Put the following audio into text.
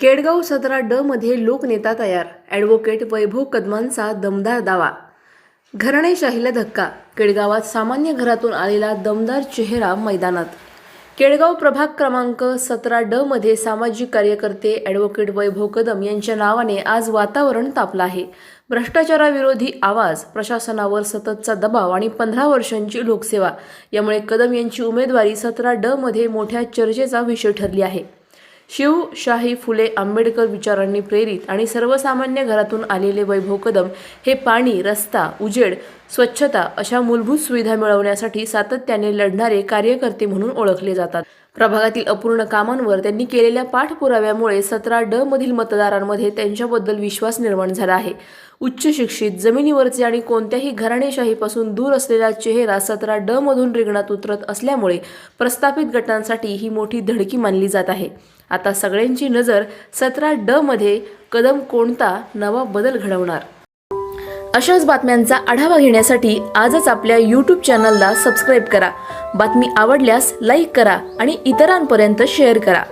केडगाव सतरा ड मध्ये लोकनेता तयार. ॲडव्होकेट वैभव कदमांचा दमदार दावा. घराणेशाहीला धक्का. केडगावात सामान्य घरातून आलेला दमदार चेहरा मैदानात. केडगाव प्रभाग क्रमांक सतरा ड मध्ये सामाजिक कार्यकर्ते ॲडव्होकेट वैभव कदम यांच्या नावाने आज वातावरण तापलं आहे. भ्रष्टाचाराविरोधी आवाज प्रशासनावर सततचा दबाव आणि पंधरा वर्षांची लोकसेवा. यामुळे कदम यांची उमेदवारी सतरा ड मध्ये मोठ्या चर्चेचा विषय ठरली आहे. शिवशाही फुले आंबेडकर विचारांनी प्रेरित आणि सर्वसामान्य घरातून आलेले वैभव कदम हे पाणी रस्ता उजेड स्वच्छता अशा मूलभूत सुविधा मिळवण्यासाठी सातत्याने लढणारे कार्यकर्ते म्हणून ओळखले जातात. प्रभागातील अपूर्ण कामांवर त्यांनी केलेल्या पाठपुराव्यामुळे सतरा ड मधील मतदारांमध्ये त्यांच्याबद्दल विश्वास निर्माण झाला आहे. उच्च शिक्षित जमिनीवरचे आणि कोणत्याही घराणेशाहीपासून दूर असलेला चेहरा सतरा ड मधून रिंगणात उतरत असल्यामुळे प्रस्थापित गटांसाठी ही मोठी धडकी मानली जात आहे. आता सगळ्यांची नजर सतरा ड मध्ये कदम कोणता नवा बदल घडवणार? अशाच बातम्यांचा आढावा घेण्यासाठी आजच आपल्या यूट्यूब चॅनलला सबस्क्राईब करा. बातमी आवडल्यास लाईक करा आणि इतरांपर्यंत शेअर करा.